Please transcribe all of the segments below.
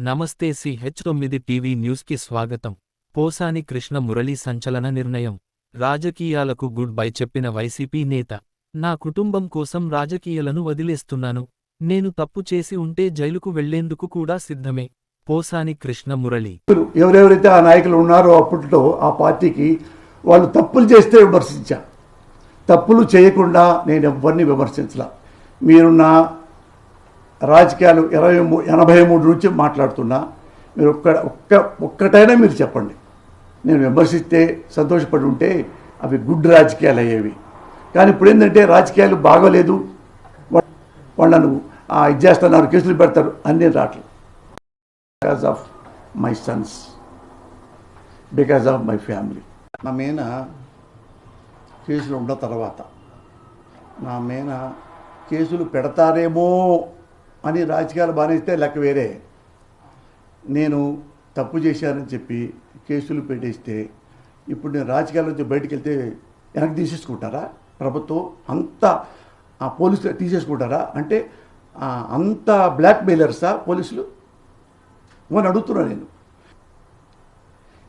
నమస్తే C H తొమ్మిది TV న్యూస్కి స్వాగతం. పోసాని కృష్ణ మురళి సంచలన నిర్ణయం. రాజకీయాలకు గుడ్ బై చెప్పిన వైసీపీ నేత. నా కుటుంబం కోసం రాజకీయాలను వదిలేస్తున్నాను. నేను తప్పు చేసి ఉంటే జైలుకు వెళ్ళేందుకు కూడా సిద్ధమే. పోసాని కృష్ణ మురళి. ఎవరెవరైతే ఆ నాయకులు ఉన్నారో అప్పట్లో ఆ పార్టీకి వాళ్ళు తప్పులు చేస్తే విమర్శించా. తప్పులు చేయకుండా నేను ఎవరిని విమర్శించలా. మీరు నా రాజకీయాలు ఇరవై ఎనభై మూడు నుంచి మాట్లాడుతున్నా మీరు ఒక్క ఒక్క ఒక్కటైనా మీరు చెప్పండి. నేను విమర్శిస్తే సంతోషపడి ఉంటే అవి గుడ్ రాజకీయాలు అయ్యేవి. కానీ ఇప్పుడు ఏంటంటే రాజకీయాలు బాగోలేదు. వాళ్ళను ఆ, ఇది చేస్తున్నారు కేసులు పెడతారు అన్నీ రావట్లేదు because of my sons because of my family నా మీద కేసులు ఉన్న తర్వాత నా మీద కేసులు పెడతారేమో అని రాజకీయాలు బానేస్తే లెక్క వేరే. నేను తప్పు చేశానని చెప్పి కేసులు పెట్టేస్తే ఇప్పుడు నేను రాజకీయాల నుంచి బయటకు వెళ్తే వెనక్కి తీసేసుకుంటారా? ప్రభుత్వం అంత ఆ పోలీసులు తీసేసుకుంటారా? అంటే అంత బ్లాక్ మెయిలర్సా పోలీసులు? అని అడుగుతున్నా నేను.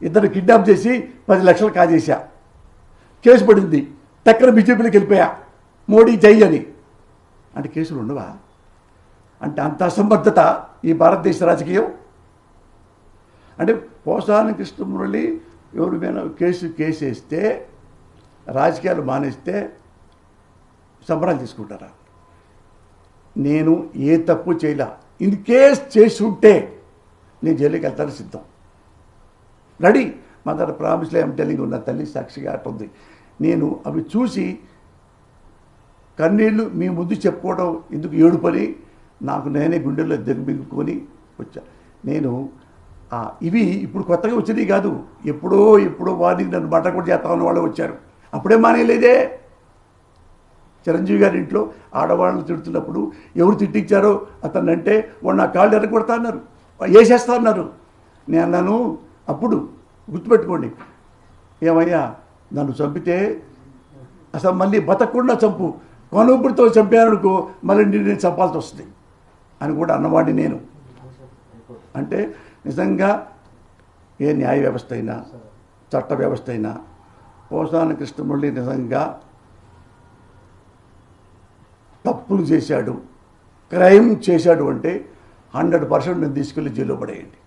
ఇద్దరు కిడ్నాప్ చేసి పది లక్షలు కాజేశా. కేసు పడింది. టక్కన బీజేపీలోకి వెళ్ళిపోయా. మోడీ జై అని. అంటే కేసులు ఉండవా? అంటే అంత అసంబద్ధత ఈ భారతదేశ రాజకీయం. అంటే పోసాని కృష్ణమురళి ఎవరి మీద కేసు కేసేస్తే రాజకీయాలు మానేస్తే సంబరాలు తీసుకుంటారా? నేను ఏ తప్పు చేయలే. ఇన్ కేస్ చేసి ఉంటే నేను జైలుకి వెళ్తాను సిద్ధం. రెడీ. మదర్ ప్రామిస్లో ఏం టెలింగ్ ఉన్న తల్లి సాక్షిగా అట్టుంది. నేను అవి చూసి కన్నీళ్ళు మీ ముందు చెప్పుకోవడం ఎందుకు ఏడుపని? నాకు నేనే గుండెల్లో దిగమింగుకొని వచ్చా. నేను ఇవి ఇప్పుడు కొత్తగా వచ్చినవి కాదు. ఎప్పుడో ఎప్పుడో వాడిని నన్ను బట్ట కూడా చేస్తామని వాళ్ళు వచ్చారు. అప్పుడే మానేయలేదే. చిరంజీవి గారి ఇంట్లో ఆడవాళ్ళని తిడుతున్నప్పుడు ఎవరు తిట్టించారో అతను అంటే వాడు నా కాళ్ళు ఎరగొడతా అన్నారు. వేసేస్తా అన్నారు. నేను అన్నాను అప్పుడు గుర్తుపెట్టుకోండి. ఏమయ్యా నన్ను చంపితే అసలు మళ్ళీ బతకుండా చంపు. కొనుగుడితో చంపాననుకో మళ్ళీ నేను చంపాల్సి వస్తుంది. అని కూడా అన్నవాడిని నేను. అంటే నిజంగా ఏ న్యాయ వ్యవస్థ అయినా చట్ట వ్యవస్థ అయినా పోసాన కృష్ణమురళి నిజంగా తప్పులు చేశాడు క్రైమ్ చేశాడు అంటే హండ్రెడ్ పర్సెంట్ నేను తీసుకెళ్ళి జైల్లో పడేయండి.